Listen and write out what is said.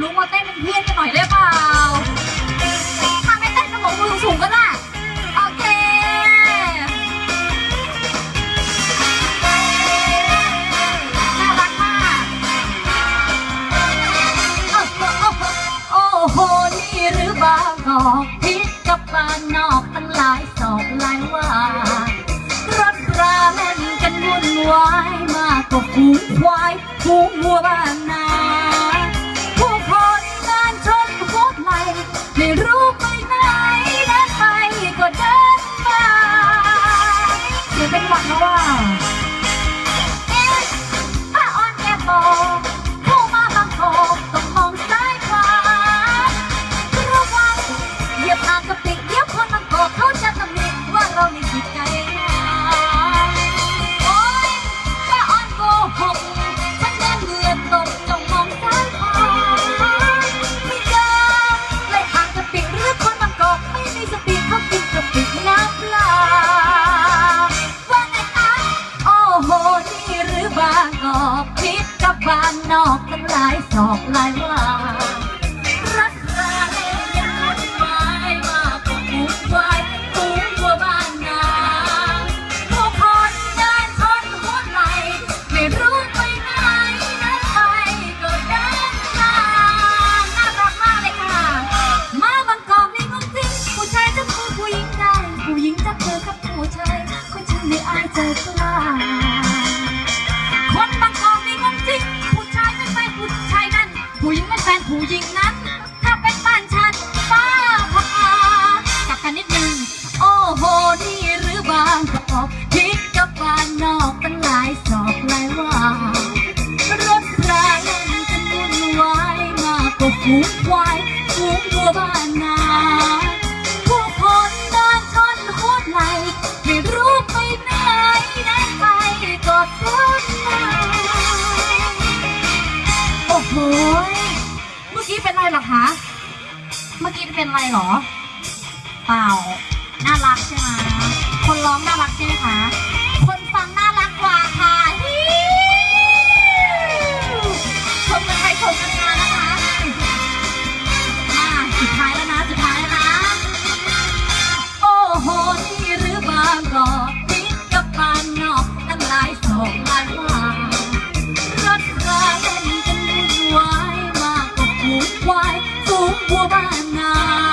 ลุกมาเต้นเป็นเพื่อนกันหน่อยได้เปล่าถ้าไม่เต้นก็บอกมือสูงก็ได้โอเคน่ารักมากโอ้โหนี่หรือบางกอกพิษกับบ้านนอกตั้งหลายสอบหลายว่ารถราเล่นกันวุ่นวายมากกว่าฝูงควายฝูงวัวบ้านนาางกอกพิษกับบางนอกตั้งหลายศอกหลายว่ารักราเล่นยานวายมากกว่าฝูควายฝูงวัวบ้านนาผู้คนเดินชนหัวไหลไม่รู้ไปไหนเดินไปก็เดินมาน่ารักมากเลยค่ะ มาบางกอกนี่งงจริงผู้ชายจะพูดผู้หญิงได้ ผู้หญิงจะเจอกับผู้ชายคนฉันไม่อายใจกล้า ญิงนั้น ถ้าเป็นบ้านฉันป้าพากลับกันนิดนึง โอ้โห นี่หรือบางกอกพิกกับบานนอกตั้งหลายศอกหลายว่ารถราเล่นกันวุ่นวายมากกว่าฝูงควายฝูงวัวบ้านนาผู้คนเดินชนโคตรไหล กี้เป็นอะไรหรอคะ เมื่อกี้เป็นอะไรเหรอ เปล่า น่ารักใช่ไหมคนร้องน่ารักใช่ไหมคะายฝูง